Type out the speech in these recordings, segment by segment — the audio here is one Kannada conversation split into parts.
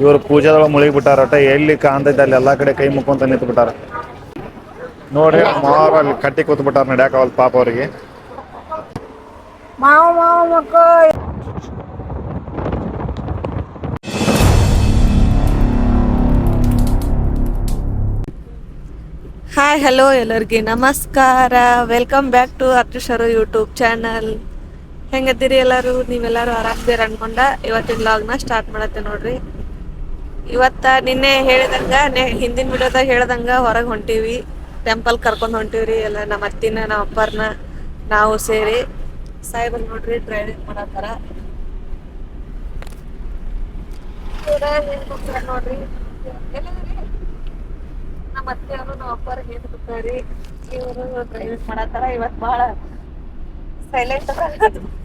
ಇವರು ಪೂಜಾದೊಳಗೆ ಮುಳುಗಿ ಒಟ್ಟ ಎಲ್ಲಿ ಕಾಣ್ತೈತೆ ಅಲ್ಲಿ ಎಲ್ಲಾ ಕಡೆ ಕೈ ಮುಕ್ಕೊಂತ ನಿಂತು ಬಿಟ್ಟಾರ ನೋಡ್ರಿ ಮಾವ ಅಲ್ಲಿ ಕಟ್ಟಿ ಕೂತ್ ಬಿಟ್ಟಾರ ನಡ್ಯಾಕವಲ್ ಪಾಪ ಅವ್ರಿಗೆ. ಮಾವ ಮಾವ ಮಕ್ಕ ಹಾಯ್ ಹಲೋ ಎಲ್ಲರಿಗೆ. ನಮಸ್ಕಾರ. Welcome back to Akshara YouTube channel ಹೆಂಗದ್ದೀರಿ ಎಲ್ಲರೂ? ನೀವೆಲ್ಲಾರು ಆರಾಮ್ದಿರ ಅನ್ಕೊಂಡ ಇವತ್ತಿನ ಲಾಗ್ನ ಸ್ಟಾರ್ಟ್ ಮಾಡತ್ತೆ ನೋಡ್ರಿ. ಇವತ್ತ ನಿನ್ನೆ ಹೇಳಿದಂಗ ಹಿಂದಿನ ವಿಡಿಯೋದಾಗ ಹೇಳ್ದಂಗ ಹೊರಗೆ ಹೊಂಟೀವಿ. ಟೆಂಪಲ್ ಕರ್ಕೊಂಡು ಹೊಂಟೀವ್ರಿ, ಎಲ್ಲ ನಮ್ಮ ಅತ್ತಿನ, ನಮ್ಮ ಅಪ್ಪರ್ನ ನಾವು ಸೇರಿ. ಸಾಯಿಬಲ್ ನೋಡ್ರಿ ಡ್ರೈವಿಂಗ್ ಮಾಡತ್ತಾರ? ನೋಡ್ರಿ? ನಮ್ಮ ನಮ್ಮ ಅತ್ತೆಯವರು, ನಮ್ಮ ಅಪ್ಪರ್ ಹೇಳ್ತಾರೆ ಇವರು ಡ್ರೈವಿಂಗ್ ಮಾಡತ್ತಾರ? ಇವತ್ತು ಬಹಳ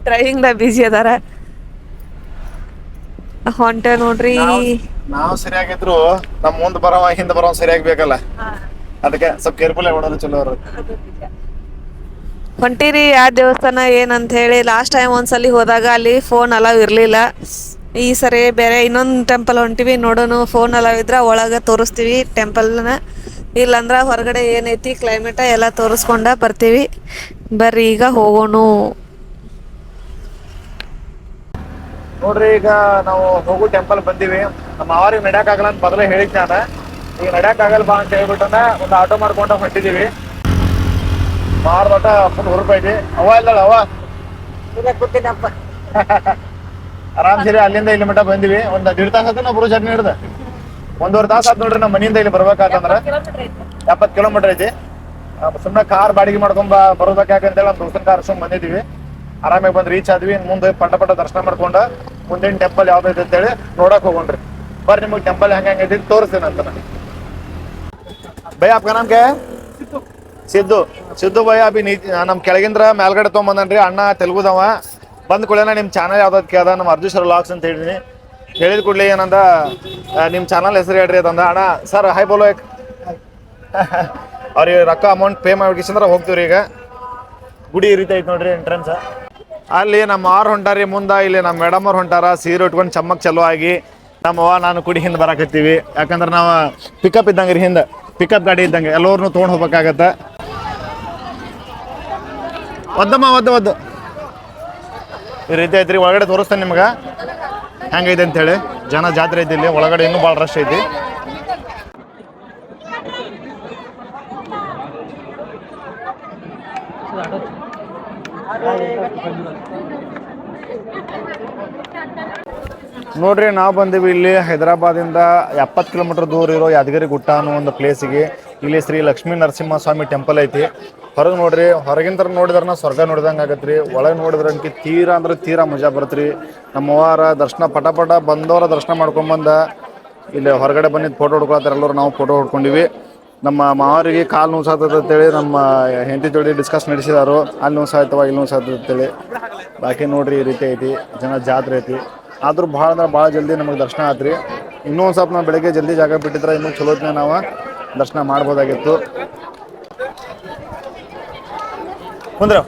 ಡ್ರೈವಿಂಗ್ ದಾಗ ಬಿಜಿ ಅದಾರ. ಹೊಂಟೆ ನೋಡ್ರಿ. ನಾವು ಸರಿಯಾಗಿದ್ರು ನಮ್ ಮುಂದ್ ಬರವ ಹಿಂದ್ ಬರವ ಸರಿಯಾಗಿ ಬೇಕಲ್ಲ. ಅದಕ್ಕೆ ಸ್ವಲ್ಪ ಕೇರ್ಫುಲ್ ಆಗಿ ಓಡೋದು ಚಲೋ ಅವ್ರು ಹೊಂಟಿರಿ ಆ ದೇವಸ್ಥಾನ ಏನಂತ ಹೇಳಿ ಲಾಸ್ಟ್ ಟೈಮ್ ಒಂದ್ಸಲಿ ಹೋದಾಗ ಅಲ್ಲಿ ಫೋನ್ ಅಲಾವ್ ಇರ್ಲಿಲ್ಲ. ಈ ಸರಿ ಬೇರೆ ಇನ್ನೊಂದು ಟೆಂಪಲ್ ಹೊಂಟಿವಿ ನೋಡೋಣ ಫೋನ್ ಅಲಾವ್ ಇದ್ರ ಒಳಗ ತೋರಿಸ್ತೀವಿ ಟೆಂಪಲ್ನ ಇಲ್ಲಂದ್ರ ಹೊರಗಡೆ ಏನೈತಿ ಕ್ಲೈಮೇಟ ಎಲ್ಲ ತೋರಿಸ್ಕೊಂಡ ಬರ್ತೀವಿ. ಬರ್ರಿ ಈಗ ಹೋಗೋಣ. ನೋಡ್ರಿ ಈಗ ನಾವು ಹೋಗು ಟೆಂಪಲ್ ಬಂದಿವಿ. ನಮ್ಮ ಮಾವಾರಿಗೆ ನಡ್ಯಾಕ್ ಆಗಲ್ಲ ಅಂತ ಮೊದಲೇ ಹೇಳಿದ್ ನಾನು. ಈಗ ನಡ್ಯಾಕ್ ಆಗಲ್ಲ ಬಾ ಅಂತ ಹೇಳ್ಬಿಟ್ಟನ ಒಂದು ಆಟೋ ಮಾಡ್ಕೊಂಡು ಹೊಂಟಿದೀವಿ. ಮಾರ್ಬಟ ಫುಲ್ ಹುರುಪೈತಿ ಅವ ಇಲ್ಲ ಅವ ಕೂತಿನಪ್ಪ ಆರಾಮ್ ಸರಿ ಅಲ್ಲಿಂದ ಇಲ್ಲಿ ಮಟ್ಟ ಬಂದಿವಿ. ಒಂದ್ ದೀಡ್ ತಾಸ ಆತ ನಾವು ಜರ್ನಿ ಹಿಡ್ದ ಒಂದೂವರೆ ತಾಸ ಆತ್ ನೋಡ್ರಿ ನಮ್ಮ ಮನೆಯಿಂದ ಇಲ್ಲಿ ಬರ್ಬೇಕಾತಂದ್ರ. ಎಪ್ಪತ್ ಕಿಲೋಮೀಟರ್ ಐತಿ. ಸುಮ್ಮನೆ ಕಾರ್ ಬಾಡಿಗೆ ಮಾಡ್ಕೊಂಡ್ ಬರೋದಕ್ಕೆ ಅಂತೇಳಿ ನಮ್ಮ ದೋಸ್ತನ ಕಾರ್ ಸುಮ್ಮನೆ ಬಂದಿದ್ದೀವಿ ಆರಾಮಾಗಿ ಬಂದು ರೀಚ್ ಆದ್ವಿ. ಮುಂದೆ ಪಟ ಪಟ ದರ್ಶನ ಮಾಡ್ಕೊಂಡ ಮುಂದಿನ ಟೆಂಪಲ್ ಯಾವ್ದೈತೆ ಅಂತೇಳಿ ನೋಡಕ್ ಹೋಗೋಣ್ರಿ. ಬರ್ ನಿಮಗೆ ಟೆಂಪಲ್ ಹೆಂಗ ಹೆಂಗೈತಿ ತೋರಿಸ್ತೇನೆ ಅಂತ ನಾನು. ಭಯ ಆಪ್ಕ ನಮ್ಗೆ? ಸಿದ್ದು. ಸಿದ್ದು ಭಯ ಅಭಿ ನೀ ನಮ್ಮ ಕೆಳಗಿಂದ್ರ ಮೇಲ್ಗಡೆ ತೊಗೊಂಬಂದ್ರಿ ಅಣ್ಣ ತೆಲುಗುದವ. ಬಂದ ಕೂಡಲೇ ನಿಮ್ಮ ಚಾನಲ್ ಯಾವ್ದು ಕೇಳ್ದ? ನಮ್ಮ ಅರ್ಜುನ್ ಸರ್ ಲಾಕ್ಸ್ ಅಂತ ಹೇಳಿದೀನಿ. ಹೇಳಿದ ಕೂಡಲೇ ಏನಂದ ನಿಮ್ಮ ಚಾನಲ್ ಹೆಸರು ಹೇಳ್ರಿ ಅದಂದ ಅಣ್ಣ ಸರ್ ಹಾಯ್ ಬೋಲೋ ಅವ್ರಿಗೆ ರೊಕ್ಕ ಅಮೌಂಟ್ ಪೇ ಮಾಡ್ಕಿಸಂದ್ರ ಹೋಗ್ತೀವ್ರಿ ಈಗ. ಗುಡಿ ರೀತಿ ಐತಿ ನೋಡ್ರಿ ಎಂಟ್ರೆನ್ಸ್ ಅಲ್ಲಿ ನಮ್ಮ ಆರ್ ಹೊಂಟಾರಿ ಮುಂದ ಇಲ್ಲಿ ನಮ್ಮ ಮೇಡಮ್ ಅವ್ರು ಹೊಂಟಾರ ಸೀರೆ ಉಟ್ಕೊಂಡು ಚಮ್ಮಕ್ ಚಲೋ ಆಗಿ ನಮ್ಮ ಅವ್ವ ನಾನು ಕುಡಿ ಹಿಂದೆ ಬರಾಕತ್ತೀವಿ. ಯಾಕಂದ್ರೆ ನಾವು ಪಿಕಪ್ ಇದ್ದಂಗೆ ರೀ ಹಿಂದೆ ಪಿಕಪ್ ಗಾಡಿ ಇದ್ದಂಗೆ ಎಲ್ಲರನ್ನೂ ತೊಗೊಂಡು ಹೋಗ್ಬೇಕಾಗತ್ತೆ. ಒದ್ದಮ್ಮ ಒದ್ದ ಒದ್ದು. ಈ ರೀತಿ ಐತ್ರಿ ಒಳಗಡೆ ತೋರಿಸ್ತೇನೆ ನಿಮ್ಗೆ. ಹೆಂಗೈತೆ ಅಂತೇಳಿ. ಜನ ಜಾತ್ರೆ ಐತಿ ಇಲ್ಲಿ ಒಳಗಡೆ ಇನ್ನೂ ಭಾಳ ರಶ್ ಐತಿ. ನೋಡ್ರಿ, ನಾವು ಬಂದೀವಿ ಇಲ್ಲಿ ಹೈದರಾಬಾದಿಂದ ಎಪ್ಪತ್ತು ಕಿಲೋಮೀಟರ್ ದೂರ ಇರೋ ಯಾದಗಿರಿ ಗುಟ್ಟ ಅನ್ನೋ ಒಂದು ಪ್ಲೇಸಿಗೆ ಇಲ್ಲಿ ಶ್ರೀ ಲಕ್ಷ್ಮೀ ನರಸಿಂಹ ಸ್ವಾಮಿ ಟೆಂಪಲ್ ಐತಿ. ಹೊರಗೆ ನೋಡ್ರಿ, ಹೊರಗಿಂದ ನೋಡಿದ್ರನ ಸ್ವರ್ಗ ನೋಡಿದಂಗೆ ಆಗತ್ರಿ. ಒಳಗೆ ನೋಡಿದ್ರಂಕಿ ತೀರಾ ಅಂದ್ರೆ ತೀರಾ ಮಜಾ ಬರತ್ರಿ. ನಮ್ಮ ಅವ್ವಾರ ದರ್ಶನ ಪಟ ಬಂದವರ ದರ್ಶನ ಮಾಡ್ಕೊಂಬಂದ ಇಲ್ಲಿ ಹೊರಗಡೆ ಬಂದಿದ್ದು ಫೋಟೋ ಹೊಡ್ಕೊಳತ್ತಾರ ಎಲ್ಲರೂ, ನಾವು ಫೋಟೋ ಹೊಡ್ಕೊಂಡಿವಿ. ನಮ್ಮ ಮಾವರಿಗೆ ಕಾಲು ನೋಸಾತದ ಅಂತೇಳಿ ನಮ್ಮ ಹೆಂಡತಿ ಜೋಡಿ ಡಿಸ್ಕಸ್ ನಡೆಸಿದಾರು. ಅಲ್ಲಿ ನೋವು ಸಾಯ್ತವ ಇಲ್ಲಿ ನೋಸಾಯ್ತದ ಅಂತೇಳಿ. ಬಾಕಿ ನೋಡ್ರಿ, ಈ ರೀತಿ ಐತಿ. ಜನ ಜಾತ್ರೆ ಐತಿ. ಆದ್ರೂ ಭಾಳ ಅಂದ್ರೆ ಭಾಳ ಜಲ್ದಿ ನಮಗೆ ದರ್ಶನ ಆತ್ರಿ. ಇನ್ನೂ ಒಂದು ಸ್ವಲ್ಪ ನಾವು ಬೆಳಗ್ಗೆ ಜಲ್ದಿ ಜಾಗ ಬಿಟ್ಟಿದ್ರೆ ಇನ್ನೂ ಚಲೋ ಹೊತ್ನ್ಯಾಗ ನಾವು ದರ್ಶನ ಮಾಡ್ಬೋದಾಗಿತ್ತು. ಕುಂದ್ರ.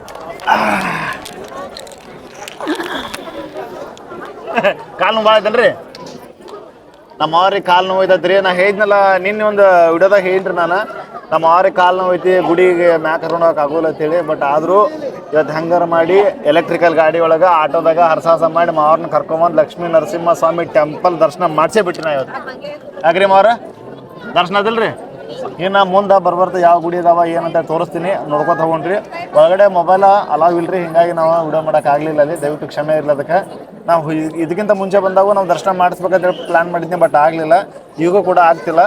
ಕಾಲು ನೋವು ಭಾಳ ಐತನ್ರಿ? ನಮ್ಮ ಅವ್ರಿಗೆ ಕಾಲು ಐತ್ರಿ ನಾ ಹೇಳಿದ್ನಲ್ಲ, ನಿನ್ನೆ ಒಂದು ವಿಡಿಯೋದಾಗ ಹೇಳಿದ್ರಿ ನಾನು. ನಮ್ಮ ಅವ್ರಿಗೆ ಕಾಲು ಐತಿ ಗುಡಿಗೆ ಮ್ಯಾಕ್ ಕರ್ಕೊಂಡು ಆಗೋಲ್ಲ ಅಂತೇಳಿ ಬಟ್ ಆದರೂ ಇವತ್ತು ಹೆಂಗಾರ ಮಾಡಿ ಎಲೆಕ್ಟ್ರಿಕಲ್ ಗಾಡಿ ಒಳಗೆ, ಆಟೋದಾಗ ಹರಸಾಹಸ ಮಾಡಿ ಮಾವ್ರನ್ನ ಕರ್ಕೊಂಬಂದು ಲಕ್ಷ್ಮೀ ನರಸಿಂಹ ಸ್ವಾಮಿ ಟೆಂಪಲ್ ದರ್ಶನ ಮಾಡಿಸೇ ಬಿಟ್ಟಿನ ಇವತ್ತು ಯಾಕ್ರಿ ಮಾವ್ರ? ದರ್ಶನ ಅದಲ್ರಿ ಇನ್ನು ಮುಂದೆ ಬರ್ಬರ್ತ ಯಾವ ಗುಡಿ ಇದಾವ ಏನಂತ ತೋರಿಸ್ತೀನಿ, ನೋಡ್ಕೊತ ತಗೊಂಡ್ರಿ ಒಳಗಡೆ ಮೊಬೈಲ್ ಅಲಾವ್ ಇಲ್ರಿ, ಹಿಂಗಾಗಿ ನಾವು ವಿಡಿಯೋ ಮಾಡೋಕ್ಕಾಗಲಿಲ್ಲ ಅಲ್ಲಿ, ದಯವಿಟ್ಟು ಕ್ಷಮೆ ಇರಲಿ ಅದಕ್ಕೆ. ನಾವು ಇದಕ್ಕಿಂತ ಮುಂಚೆ ಬಂದಾಗ ನಾವು ದರ್ಶನ ಮಾಡಿಸ್ಬೇಕಂತ ಪ್ಲಾನ್ ಮಾಡಿದ್ನಿ ಬಟ್ ಆಗಲಿಲ್ಲ. ಈಗೂ ಕೂಡ ಆಗ್ತಿಲ್ಲ.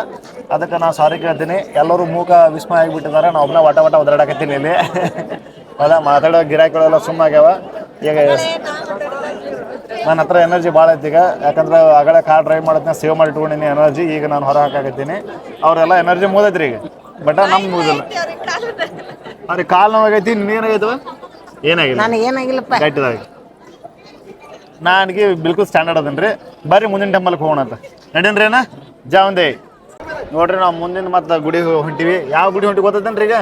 ಅದಕ್ಕೆ ನಾನು ಸಾರಿ ಕೇಳ್ತೀನಿ. ಎಲ್ಲರೂ ಮೂಕ ವಿಸ್ಮಯ ಆಗಿಬಿಟ್ಟಿದ್ದಾರೆ. ನಾವು ಒಬ್ಬನ ವಟ ವಟ ಒದರಾಡಕತ್ತೀನಿ ಇಲ್ಲಿ. ಅದ ಮಾತಾಡೋ ಗಿರಾಕಿಗಳೆಲ್ಲ ಸುಮ್ಮನಾಗ್ಯಾವ ಈಗ ನನ್ನ ಹತ್ರ ಎನರ್ಜಿ ಭಾಳ ಐತಿ ಈಗ. ಯಾಕಂದ್ರೆ ಆಗಲೇ ಕಾರ್ ಡ್ರೈವ್ ಮಾಡೋದನ್ನ ಸೇವ್ ಮಾಡಿ ಇಟ್ಕೊಂಡಿನಿ ಎನರ್ಜಿ ಈಗ ನಾನು ಹೊರ ಹಾಕಾಕತ್ತೀನಿ. ಅವರೆಲ್ಲ ಎನರ್ಜಿ ಮುಗಿದೈತ್ರಿ ಈಗ. ಬಟ್ ನಮ್ಗೆ ಮುಗಿದಿಲ್ಲ. ಅವ್ರಿಗೆ ಕಾಲು ನೋವಾಗೈತಿ ಏನಾಗೈತವ ಏನಾಗಿಲ್ಲ. ನನಗೆ ಏನಾಗಿಲ್ಲಪ್ಪ. ಗಟ್ಟಿದಾಗ ನನಗೆ ಬಿಲ್ಕುಲ್ ಸ್ಟ್ಯಾಂಡರ್ಡ್ ಅದನ್ ರೀ ಬರ್ರಿ ಮುಂದಿನ ಟೆಂಪಲ್ಗೆ ಹೋಗೋಣ ಅಂತ ನಡೀನ್ರಿ ಏನ ಜಾವಂದೆ ನೋಡ್ರಿ ನಾವು ಮುಂದಿನ ಮತ್ತೆ ಗುಡಿ ಹೊಂಟಿವಿ. ಯಾವ ಗುಡಿ ಹೊಂಟಿ ಗೊತ್ತದನ್ರಿ ಈಗ?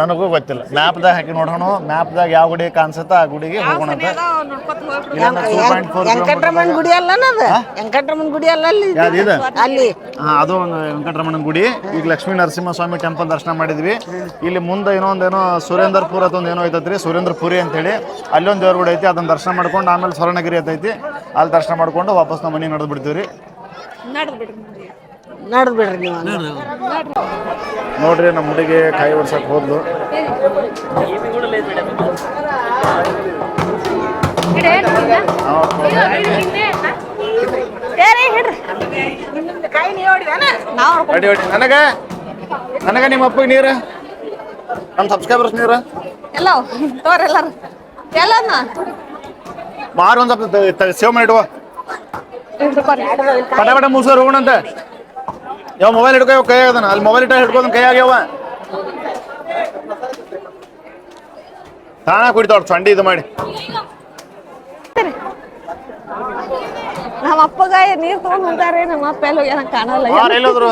ನನಗೂ ಗೊತ್ತಿಲ್ಲ. ಮ್ಯಾಪ್ದಾಗ ಹಾಕಿ ನೋಡೋಣ ಮ್ಯಾಪ್ದಾಗ ಯಾವ ಗುಡಿ ಕಾಣಿಸುತ್ತೆ ಆ ಗುಡಿಗೆ ಹೋಗೋಣ ಅಂತ. ಇಲ್ಲಾಂದ್ರೆ ಟೂ ಪಾಯಿಂಟ್ ಫೋರ್ ವೆಂಕಟರಮಣ ಗುಡಿ ಅಲ್ಲ ಅದು? ವೆಂಕಟರಮಣ ಗುಡಿ ಅಲ್ಲ ಅಲ್ಲಿ? ಯಾವ್ದು ಇದು? ಅಲ್ಲಿ. ಹಾ ಅದು ಒಂದು ವೆಂಕಟರಮಣನ ಗುಡಿ. ಈಗ ಲಕ್ಷ್ಮೀ ನರಸಿಂಹಸ್ವಾಮಿ ಟೆಂಪಲ್ ದರ್ಶನ ಮಾಡಿದ್ವಿ. ಇಲ್ಲಿ ಮುಂದೆ ಏನೋ ಒಂದೇನೋ ಸುರೇಂದ್ರಪುರ ಅದೊಂದು ಏನೋ ಐತತ್ರಿ ಸುರೇಂದ್ರಪುರಿ ಅಂತೇಳಿ. ಅಲ್ಲೊಂದು ದೇವ್ರ ಗುಡಿ ಐತಿ ಅದನ್ನ ದರ್ಶನ ಮಾಡ್ಕೊಂಡು ಆಮೇಲೆ ಸ್ವರ್ಣಗಿರಿ ಐತೈತಿ ಅಲ್ಲಿ ದರ್ಶನ ಮಾಡ್ಕೊಂಡು ವಾಪಸ್ ನಮ್ಮ ಮನೆ ನಡೆದು ಬಿಡ್ತೀವಿ ರೀ ನಡ್ದ್ ಬಿಡ್ರಿ ನೀವು ನೋಡ್ರಿ ನಮ್ಮ ಹುಡುಗಿ ಕೈ ಒಡ್ಸಕ್ ಹೋದ್ಲು. ಅಡಿ ಅಡಿ ನನಗ? ನನಗ ನಿಮ್ಮ ಅಪ್ಪಗೆ ನೀರು? ನಮ್ಮ ಸಬ್ಸ್ಕ್ರೈಬರ್ಸ್ ನೀರು? ಎಲ್ಲ ತೋರ್ ಎಲ್ಲಾರು. ಎಲ್ಲನ್ನ ಮಾರು ಒಂದು ಸ್ವಲ್ಪ ಸೇವ್ ಮಾಡಿಡುವ ಪಟ ಪಟ ಮುಗಿಸೋರು ಹೋಗೋಣಂತ ಯಾವ ಮೊಬೈಲ್ ಹಿಡ್ಕೋ ಕೈ ಆಗದನ ಅಲ್ಲಿ ಮೊಬೈಲ್ ಇಟ್ಟ ಹಿಡ್ಕೋದ್ ಕೈ ಆಗ್ಯಾವ ತಾಣ ಕುಡಿತಾವ್ ಚಂಡಿ ಇದು ಮಾಡಿ. ನಮ್ಮ ಅಪ್ಪಗ ನೀರ್ ತಗೊಂಡ್ ಹೊಂಟಾರೆ ನಮ್ಮ ಅಪ್ಪ ಎಲ್ಲ ಏನೋ ಕಾಣಲ್ಲ. ಯಾರು ಎಲ್ಲೋದ್ರು?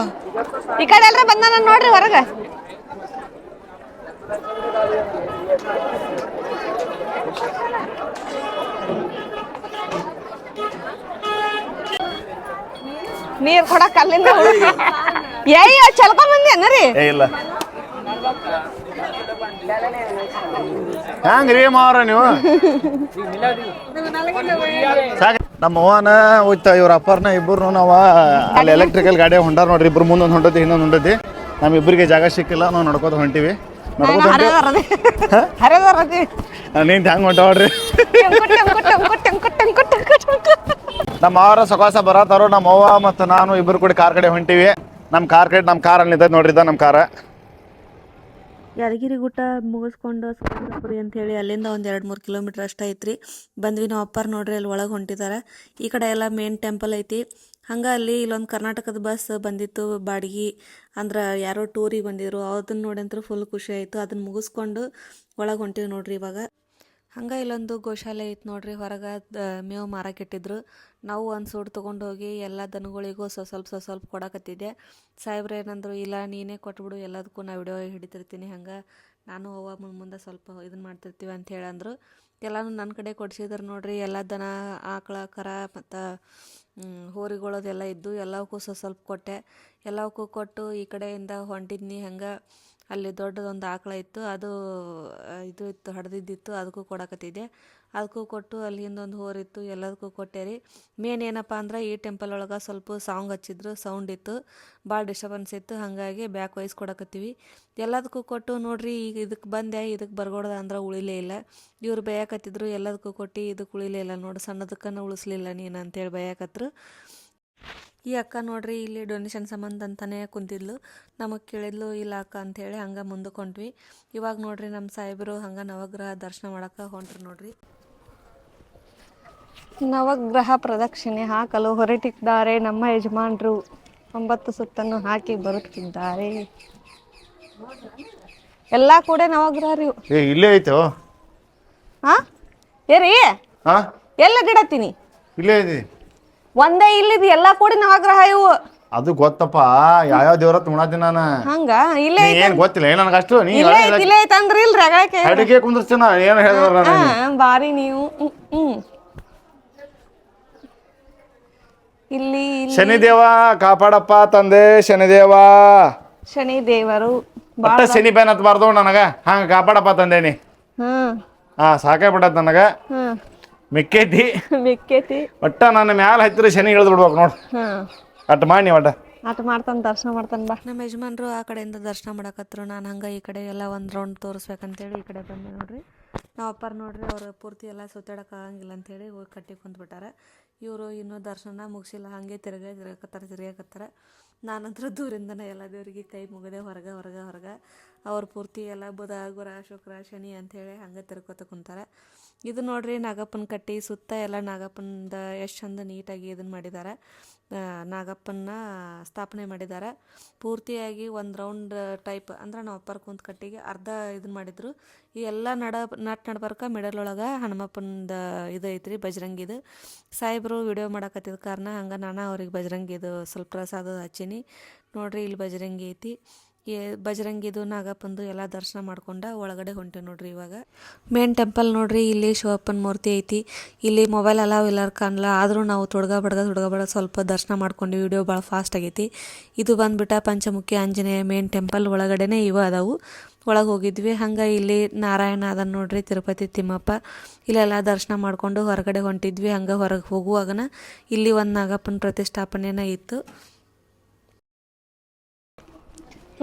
ಈ ಕಡೆ ಎಲ್ರ ಬಂದಾನ ನೋಡ್ರಿ ಹೊರಗ. ನೀರ್ ಕೊಡಕ್ ಅಲ್ಲಿಂದ ಏಯ್ ಚಲ್ಕೊಂಡ್ ಬಂದಿ ಅನ್ನರಿ ಇಲ್ಲ. ರೀ ಮಾರ ನೀವು? ನಮ್ಮ ಅವನ ಹೋಯ್ತ ಇವ್ರ ಅಪ್ಪರ್ನ ಇಬ್ಬರು ನಾವ ಅಲ್ಲಿ ಎಲೆಕ್ಟ್ರಿಕಲ್ ಗಾಡಿ ಹೊಂಡಾರ ನೋಡ್ರಿ. ಇಬ್ರು ಮುಂದೊಂದು ಹೊಂಡತಿ ಇನ್ನೊಂದು ಹೊಂಡತಿ. ನಮ್ ಇಬ್ಬರಿಗೆ ಜಾಗ ಸಿಕ್ಕಿಲ್ಲ ನಾವು ನಡ್ಕೋತ ಹೊಂಟಿವಿ. ನೀನ್ ಹೆಂಗ್ ಹೊಂಟವ್ರಿ ನಮ್ಮ ಅವರ ಸೊಕಾಸ ಬರತಾರೋ ನಮ್ಮ ಅವ್ವ ಮತ್ತು ನಾನು ಇಬ್ಬರು ಕೂಡ ಕಾರ್ ಕಡೆ ಹೊಂಟಿವಿ. ನಮ್ಮ ಕಾರ್ ಕಡೆ ನಮ್ಮ ಕಾರ್ ಅಲ್ಲಿ ನಿಂತೈತೆ ನೋಡ್ರಿ ಇದ ನಮ್ಮ ಕಾರ. ಯಾದಗಿರಿ ಗುಟ್ಟ ಮುಗಿಸ್ಕೊಂಡು ಸ್ಕಂದಪುರಿ ಅಂತ ಹೇಳಿ ಅಲ್ಲಿಂದ ಒಂದು ಎರಡು ಮೂರು ಕಿಲೋಮೀಟ್ರ್ ಅಷ್ಟೇ ಐತ್ರಿ. ಬಂದ್ವಿ ನಾವು ಅಪ್ಪಾರ ನೋಡ್ರಿ ಅಲ್ಲಿ ಒಳಗೆ ಹೊಂಟಿದ್ದಾರೆ ಈ ಕಡೆ ಎಲ್ಲ ಮೇನ್ ಟೆಂಪಲ್ ಐತಿ. ಹಂಗೆ ಅಲ್ಲಿ ಇಲ್ಲೊಂದು ಕರ್ನಾಟಕದ ಬಸ್ ಬಂದಿತ್ತು, ಬಾಡಿಗೆ ಅಂದ್ರೆ ಯಾರೋ ಟೂರಿಗೆ ಬಂದಿದ್ರು. ಅದನ್ನ ನೋಡಿ ಅಂತ ಫುಲ್ ಖುಷಿ ಆಯಿತು. ಅದನ್ನ ಮುಗಿಸ್ಕೊಂಡು ಒಳಗೆ ಹೊಂಟಿವಿ ನೋಡ್ರಿ ಇವಾಗ. ಹಂಗೆ ಇಲ್ಲೊಂದು ಗೋಶಾಲೆ ಐತೆ ನೋಡ್ರಿ, ಹೊರಗೆ ಮೇವು ಮಾರಕ್ಕಿಟ್ಟಿದ್ರು ನಾವು ಒಂದು ಸೂಡು ತೊಗೊಂಡು ಹೋಗಿ ಎಲ್ಲ ದನಗಳಿಗೂ ಸ್ವ ಸ್ವಲ್ಪ ಸ್ವ ಸ್ವಲ್ಪ ಕೊಡಕತ್ತಿದ್ದೆ. ಸಾಹೇಬ್ರು ಏನಂದ್ರು, ಇಲ್ಲ, ನೀನೇ ಕೊಟ್ಬಿಡು, ಎಲ್ಲದಕ್ಕೂ ನಾ ವಿಡಿಯೋ ಹಿಡಿತಿರ್ತೀನಿ, ಹಂಗೆ ನಾನು ಅವ್ವ ಮುಂದೆ ಮುಂದೆ ಸ್ವಲ್ಪ ಇದನ್ನ ಮಾಡ್ತಿರ್ತೀವಿ ಅಂತ ಹೇಳಂದ್ರು. ಎಲ್ಲನೂ ನನ್ನ ಕಡೆ ಕೊಡ್ಸಿದ್ರು ನೋಡ್ರಿ. ಎಲ್ಲ ದನ, ಆಕಳ, ಕರ ಮತ್ತು ಹೋರಿಗಳದೆಲ್ಲ ಇದ್ದು ಎಲ್ಲವಕ್ಕೂ ಸ್ವ ಸ್ವಲ್ಪ ಕೊಟ್ಟೆ. ಎಲ್ಲವಕ್ಕೂ ಕೊಟ್ಟು ಈ ಕಡೆಯಿಂದ ಹೊಂಟಿದ್ನಿ ಹೆಂಗೆ. ಅಲ್ಲಿ ದೊಡ್ಡದೊಂದು ಆಕಳ ಇತ್ತು. ಅದು ಇದು ಇತ್ತು, ಹಡ್ದಿದ್ದಿತ್ತು. ಅದಕ್ಕೂ ಕೊಡಕತ್ತಿದ್ದೆ. ಅದಕ್ಕೂ ಕೊಟ್ಟು ಅಲ್ಲಿಂದ ಒಂದು ಹೋರಿತ್ತು ಎಲ್ಲದಕ್ಕೂ ಕೊಟ್ಟೆ ರೀ ಮೇನ್ ಏನಪ್ಪ ಅಂದ್ರೆ ಈ ಟೆಂಪಲ್ ಒಳಗೆ ಸ್ವಲ್ಪ ಸಾಂಗ್ ಹಚ್ಚಿದ್ರು ಸೌಂಡ್ ಇತ್ತು ಭಾಳ ಡಿಸ್ಟರ್ಬೆನ್ಸ್ ಇತ್ತು, ಹಾಗಾಗಿ ಬ್ಯಾಕ್ ವೈಸ್ ಕೊಡಕತ್ತೀವಿ. ಎಲ್ಲದಕ್ಕೂ ಕೊಟ್ಟು ನೋಡ್ರಿ, ಈಗ ಇದಕ್ಕೆ ಬಂದೆ ಇದಕ್ಕೆ ಬರ್ಗೋಡ್ದ ಅಂದ್ರೆ ಉಳಿಲೇ ಇಲ್ಲ. ಇವ್ರು ಬಯಕತ್ತಿದ್ರು, ಎಲ್ಲದಕ್ಕೂ ಕೊಟ್ಟು ಇದಕ್ಕೆ ಉಳಿಲೇ ಇಲ್ಲ ನೋಡಿ ಸಣ್ಣದಕ್ಕನ್ನು ಉಳಿಸ್ಲಿಲ್ಲ ನೀನು ಅಂತೇಳಿ ಬೇಯಕತ್ರು. ಈ ಅಕ್ಕ ನೋಡ್ರಿ, ಇಲ್ಲಿ ಡೊನೇಷನ್ ಸಂಬಂಧ ಅಂತಲೇ ಕುಂತಿದ್ಲು. ನಮಗೆ ಕೇಳಿದ್ಲು, ಇಲ್ಲ ಅಕ್ಕ ಅಂಥೇಳಿ ಹಂಗೆ ಮುಂದಕ್ಕೆ ಹೊಂಟ್ವಿ ಇವಾಗ ನೋಡ್ರಿ ನಮ್ಮ ಸಾಹೇಬರು ಹಂಗೆ ನವಗ್ರಹ ದರ್ಶನ ಮಾಡೋಕೆ ಹೊಂಟ್ರು ನೋಡ್ರಿ. ನವಗ್ರಹ ಪ್ರದಕ್ಷಿಣೆ ಹಾಕಲು ಹೊರಟಿದ್ದಾರೆ ನಮ್ಮ ಯಜಮಾನರು. ಒಂಬತ್ತು ಸುತ್ತನ್ನು ಹಾಕಿ ಬರುತ್ತಿದ್ದಾರೆ. ಎಲ್ಲ ಕೂಡ ನವಗ್ರಹ ರೀ. ಏ ಇಲ್ಲೇ ಐತೋ? ಹಾ ಏರಿ ಹಾ ಎಲ್ಲ ಗಿಡತ್ತೀನಿ. ಇಲ್ಲೇ ಐತಿ ಒಂದೇ ಇಲ್ಲಿದ್ ಎಲ್ಲ ಕೂಡಿ ನವಗ್ರಹ ಇವು. ಅದು ಗೊತ್ತಪ್ಪ ಯಾವ್ಯಾವ ದೇವ್ರ ತುಣಾತೀನಿ ನಾನು? ಹಂಗ? ಇಲ್ಲೇ ನೀ ಏನ್ ಗೊತ್ತಿಲ್ಲ ಏನ್ ನನಗೆ ಅಷ್ಟು? ನೀ ಇಲ್ಲೇ ಐತಂದ್ರಿ ಇಲ್ಲೇ ಐತಿ ಇಲ್ರಿ ಅಡಿಗೆ ಕುಂದಿರ್ತೀನ ಏನು ಹೇಳಿದ್ರ ಬಾರಿ ನೀವು. ಹ್ಮ್, ಹ್ಮ್. ಇಲ್ಲಿ ಶನಿದೇವ ಕಾಪಾಡಪ್ಪ ತಂದೆ ಶನಿದೇವ. ಶನಿ ದೇವರು ಒಟ್ಟ ಶನಿ ಬೇನ್ ಹತ್ಬಾರ್ದು ನನಗ. ಹಂಗ ಕಾಪಾಡಪ್ಪ ತಂದೇನಿ ಹ್ಮ್. ಹಾ ಸಾಕೇ ಬಿಟ್ಟತ್ ನನಗ. ಹ್ಮ್. ಮಿಕ್ಕೈತಿ. ಮಿಕ್ಕೇತಿ. ಒಟ್ಟ ನನ್ನ ಮ್ಯಾಲ ಹತ್ತಿರ ಶನಿ ಇಳಿದು ಬಿಡ್ಬೇಕು ನೋಡ್. ಹ್ಮ್. ಅಟ್ ಮಾಡಿ ಒಟ್ಟ. ಆಟ ಮಾಡ್ತಾನ ದರ್ಶನ ಮಾಡ್ತಾನೆ ಬಾ. ನಮ್ಮ ಯಜಮಾನ್ರು ಆ ಕಡೆಯಿಂದ ದರ್ಶನ ಮಾಡಕತ್ರು. ನಾನು ಹಂಗೆ ಈ ಕಡೆ ಎಲ್ಲ ಒಂದು ರೌಂಡ್ ತೋರಿಸ್ಬೇಕಂತೇಳಿ ಈ ಕಡೆ ಬಂದೆ ನೋಡ್ರಿ. ನಾವು ಅಪ್ಪಾರ ನೋಡ್ರಿ ಅವ್ರು ಪೂರ್ತಿ ಎಲ್ಲ ಸುತ್ತಾಡಕ್ಕೆ ಆಗಂಗಿಲ್ಲ ಅಂತೇಳಿ ಹೋಗಿ ಕಟ್ಟಿ ಕುಂತ್ಬಿಟ್ಟಾರ. ಇವರು ಇನ್ನೂ ದರ್ಶನ ಮುಗಿಸಿಲ್ಲ, ಹಾಗೆ ತಿರ್ಗ ತಿರ್ಗಕತ್ತಾರ ತಿರ್ಗಕತ್ತಾರ. ನಾನಂತರ ದೂರಿಂದನೇ ಎಲ್ಲ ದೇವರಿಗೆ ಕೈ ಮುಗಿದೆ ಹೊರಗೆ ಹೊರಗೆ ಹೊರಗೆ. ಅವ್ರ ಪೂರ್ತಿ ಎಲ್ಲ ಬುಧ, ಗುರ, ಶುಕ್ರ, ಶನಿ ಅಂಥೇಳಿ ಹಂಗೆ ತಿರ್ಕೋತ ಕುಂತಾರೆ. ಇದು ನೋಡ್ರಿ ನಾಗಪ್ಪನ ಕಟ್ಟಿ ಸುತ್ತ ಎಲ್ಲ ನಾಗಪ್ಪನದ ಎಷ್ಟು ಚಂದ ನೀಟಾಗಿ ಇದನ್ನು ಮಾಡಿದ್ದಾರೆ ನಾಗಪ್ಪನ ಸ್ಥಾಪನೆ ಮಾಡಿದ್ದಾರೆ. ಪೂರ್ತಿಯಾಗಿ ಒಂದು ರೌಂಡ್ ಟೈಪ್ ಅಂದ್ರೆ ನಾವು ಅಪ್ಪರ್ ಕುಂತ ಕಟ್ಟಿಗೆ ಅರ್ಧ ಇದನ್ನ ಮಾಡಿದ್ರು. ಈ ಎಲ್ಲ ನಡ, ನಾಟ್ ನಡ್ಬರ್ಕ ಮಿಡಲ್ ಒಳಗೆ ಹನುಮಪ್ಪನ ಇದು ಐತ್ರಿ ಬಜರಂಗಿದು ಸಾಹೇಬರು ವಿಡಿಯೋ ಮಾಡಕತ್ತಿದ ಕಾರಣ ಹಂಗೆ ನಾನು ಅವ್ರಿಗೆ ಬಜರಂಗಿದು ಸ್ವಲ್ಪ ಪ್ರಸಾದ ಹಚ್ಚೀನಿ. ನೋಡ್ರಿ ಇಲ್ಲಿ ಬಜರಂಗಿ ಐತಿ. ಈ ಬಜರಂಗಿದು, ನಾಗಪ್ಪಂದು ಎಲ್ಲ ದರ್ಶನ ಮಾಡ್ಕೊಂಡು ಒಳಗಡೆ ಹೊಂಟೇವಿ ನೋಡ್ರಿ ಇವಾಗ. ಮೇನ್ ಟೆಂಪಲ್ ನೋಡ್ರಿ, ಇಲ್ಲಿ ಶಿವಪ್ಪನ ಮೂರ್ತಿ ಐತಿ. ಇಲ್ಲಿ ಮೊಬೈಲ್ ಅಲಾವ್ ಎಲ್ಲರೂ ಕಾಣಲ್ಲ ಆದರೂ ನಾವು ತೊಡ್ಗ ಬಡ್ಗ, ತೊಡ್ಗ ಬಡ ಸ್ವಲ್ಪ ದರ್ಶನ ಮಾಡ್ಕೊಂಡು ವಿಡಿಯೋ ಭಾಳ ಫಾಸ್ಟ್ ಆಗೈತಿ. ಇದು ಬಂದ್ಬಿಟ್ಟ ಪಂಚಮುಖಿ ಆಂಜನೇಯ ಮೇನ್ ಟೆಂಪಲ್ ಒಳಗಡೆನೆ ಇವ ಅದಾವು. ಒಳಗೆ ಹೋಗಿದ್ವಿ. ಹಂಗೆ ಇಲ್ಲಿ ನಾರಾಯಣ ಅದನ್ನ ನೋಡ್ರಿ, ತಿರುಪತಿ ತಿಮ್ಮಪ್ಪ. ಇಲ್ಲೆಲ್ಲ ದರ್ಶನ ಮಾಡಿಕೊಂಡು ಹೊರಗಡೆ ಹೊಂಟಿದ್ವಿ. ಹಂಗೆ ಹೊರಗೆ ಹೋಗುವಾಗನ ಇಲ್ಲಿ ಒಂದು ನಾಗಪ್ಪನ ಪ್ರತಿಷ್ಠಾಪನೆನ ಇತ್ತು.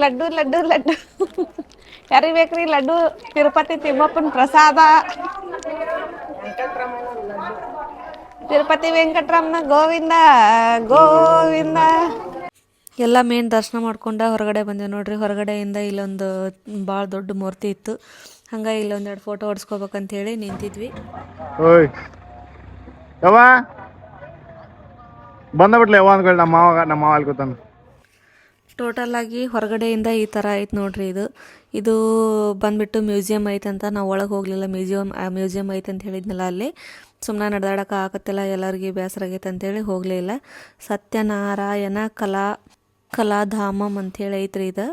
ಲಡ್ಡು ಲಡ್ಡು ಲಡ್ಡು. ಯಾರಿಗೆ ಬೇಕ್ರಿ? ಲಡ್ಡು ತಿರುಪತಿ ತಿಮ್ಮಪ್ಪನ ಪ್ರಸಾದ. ತಿರುಪತಿ ವೆಂಕಟರಮಣ ಗೋವಿಂದ ಗೋವಿಂದ. ಎಲ್ಲ ಮೇನ್ ದರ್ಶನ ಮಾಡ್ಕೊಂಡ ಹೊರಗಡೆ ಬಂದೆ ನೋಡ್ರಿ. ಹೊರಗಡೆಯಿಂದ ಇಲ್ಲೊಂದು ಭಾಳ ದೊಡ್ಡ ಮೂರ್ತಿ ಇತ್ತು. ಹಂಗೆ ಇಲ್ಲೊಂದೆರಡು ಫೋಟೋ ಹೊಡ್ಸ್ಕೋಬೇಕಂತ ಹೇಳಿ ನಿಂತಿದ್ವಿ. ಬಂದ ಬಿಡ್ಲಿ ಯವ್ವ ಅಂದ್ಕೊಳ್ಳಿ ನಮ್ಮ ಮಾವಾಗ ನಮ್ಮ ಮಾವ ಅಲ್ಲಿ ಕೂತಾನ ಟೋಟಲ್ ಆಗಿ ಹೊರಗಡೆಯಿಂದ ಈ ಥರ ಐತೆ ನೋಡ್ರಿ ಇದು. ಇದು ಬಂದ್ಬಿಟ್ಟು ಮ್ಯೂಸಿಯಂ ಐತಂತ ನಾವು ಒಳಗೆ ಹೋಗಲಿಲ್ಲ. ಮ್ಯೂಸಿಯಂ ಮ್ಯೂಸಿಯಂ ಐತೆ ಅಂತ ಹೇಳಿದ್ನಲ್ಲ ಅಲ್ಲಿ. ಸುಮ್ಮನೆ ನಡೆದಾಡಕ್ಕೆ ಆಗತ್ತಿಲ್ಲ ಎಲ್ಲರಿಗೆ ಬೇಸರ ಆಗೈತೆ ಅಂತೇಳಿ ಹೋಗಲಿಲ್ಲ ಸತ್ಯನಾರಾಯಣ ಕಲಾ ಕಲಾಧಾಮಂ ಅಂತೇಳಿ ಐತ್ರಿ ಇದು.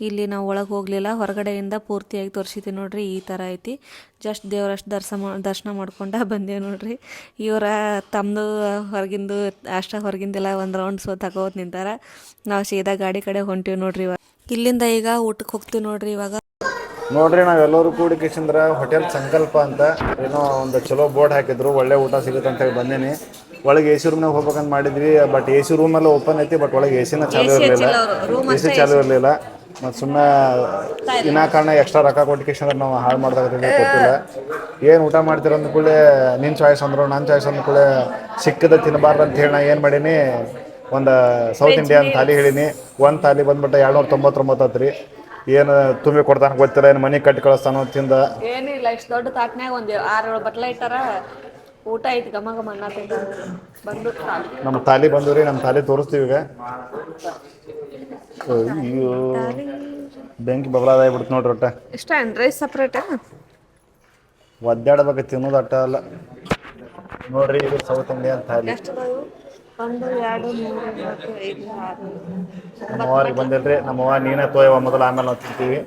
ಇಲ್ಲಿ ನಾವು ಒಳಗೆ ಹೋಗಲಿಲ್ಲ ಹೊರಗಡೆಯಿಂದ ಪೂರ್ತಿಯಾಗಿ ತೋರಿಸಿದ್ವಿ ನೋಡ್ರಿ ಈ ಥರ ಐತಿ. ಜಸ್ಟ್ ದೇವರಷ್ಟು ದರ್ಶನ ದರ್ಶನ ಮಾಡ್ಕೊಂಡ ಬಂದೇವು ನೋಡ್ರಿ. ಇವರ ತಮ್ಮದು ಹೊರಗಿಂದು ಅಷ್ಟ ಹೊರಗಿಂದೆಲ್ಲ ಒಂದು ರೌಂಡ್ ಸೊ ತಗೋತ್ ನಿಂತಾರ. ನಾವು ಸೀದಾ ಗಾಡಿ ಕಡೆ ಹೊಂಟೀವಿ ನೋಡ್ರಿ ಇವಾಗ. ಇಲ್ಲಿಂದ ಈಗ ಊಟಕ್ಕೆ ಹೋಗ್ತೀವಿ ನೋಡ್ರಿ ಇವಾಗ. ನೋಡ್ರಿ ನಾವೆಲ್ಲರೂ ಕೂಡಿ ಕಿಶಂದ್ರ ಹೋಟೆಲ್ ಸಂಕಲ್ಪ ಅಂತ ಏನೋ ಒಂದು ಚಲೋ ಬೋರ್ಡ್ ಹಾಕಿದ್ರು ಒಳ್ಳೆ ಊಟ ಸಿಗುತ್ತೆ ಅಂತ ಹೇಳಿ ಬಂದೇನಿ. ಒಳಗೆ ಎ ಸಿ ರೂಮ್ನಾಗ ಹೋಗ್ಬೇಕಂತ ಮಾಡಿದ್ವಿ ಬಟ್ ಎ ಸಿ ರೂಮ್ ಎಲ್ಲ ಓಪನ್ ಐತಿ ಬಟ್ ಒಳಗೆ ಎ ಸಿನ ಚಾಲೂ ಇರಲಿಲ್ಲ. ಎ ಸಿ ಚಾಲೂ ಇರಲಿಲ್ಲ. ಮತ್ತು ಸುಮ್ಮನೆ ಕಾರಣ ಎಕ್ಸ್ಟ್ರಾ ರೊಕ್ಕ ಕೊಟ್ಟು ಅಂದ್ರೆ ನಾವು ಹಾಳು ಮಾಡ್ದಾಗ ಗೊತ್ತಿಲ್ಲ. ಏನು ಊಟ ಮಾಡ್ತೀರ ಕೂಡಲೇ ನಿನ್ನ ಚಾಯ್ಸ್ ಅಂದ್ರು ನನ್ನ ಚಾಯ್ಸ್ ಅಂದ ಕೂಡಲೇ ಸಿಕ್ಕದ ತಿನ್ನಬಾರ್ದು ಅಂತ ಹೇಳಿ ನಾ ಏನು ಮಾಡೀನಿ, ಒಂದು ಸೌತ್ ಇಂಡಿಯನ್ ಥಾಲಿ ಹೇಳೀನಿ. ಒಂದು ಥಾಲಿ ಬಂದ್ಬಿಟ್ಟು ಎರಡ್ನೂರ ತೊಂಬತ್ತೊಂಬತ್ತು ರೀ ಏನು ತುಂಬಿ ಕೊಡ್ತಾನೆ ಗೊತ್ತಿಲ್ಲ, ಏನು ಮನೆ ಕಟ್ಟಿ ಕಳಿಸ್ತಾನೋ ತಿಂದ. ಏನಿಲ್ಲ, ಇಷ್ಟು ದೊಡ್ಡ ತಾಟ್ನ್ಯಾಗ ಒಂದು ಆರು ಏಳು ಬಟ್ಲ ಇಟ್ಟಾರ. ಊಟ ಐತಿ ಗಮ ಗಮ ಬಂದು ನಮ್ಮ ತಾಲಿ ಬಂದ್ರಿ ನಮ್ಮ ತಾಲಿ ತೋರಿಸ್ತೀವಿ ಈಗ. ಅಯ್ಯೋ ಬೆಂಕಿ ಬಬಲಾದಾಗ್ಬಿಡ್ತು ನೋಡ್ರಿ ಒಟ್ಟ. ಇಷ್ಟ ಏನು ರೈಸ್ ಸಪ್ರೇಟ್ ಒದ್ದಾಡ್ಬೇಕು ತಿನ್ನೋದು ಅಟ್ಟ ಅಲ್ಲ. ನೋಡ್ರಿ ಇದು ಸೌತ್ ಇಂಡಿಯನ್ ಥಾಲಿ ಎಷ್ಟು ಅದಾವು? ಒಂದು ಎರಡು ಮೂರು ನಾಲ್ಕು ಐದು ಆರು. ನಮ್ಮ ಅವ್ರಿಗೆ ಬಂದಿಲ್ರಿ. ನಮ್ಮವ್ವ ನೀನೇ ತೋಯವ ಮೊದಲು ಆಮೇಲೆ ನಾವು ತಿಂತೀವಿ.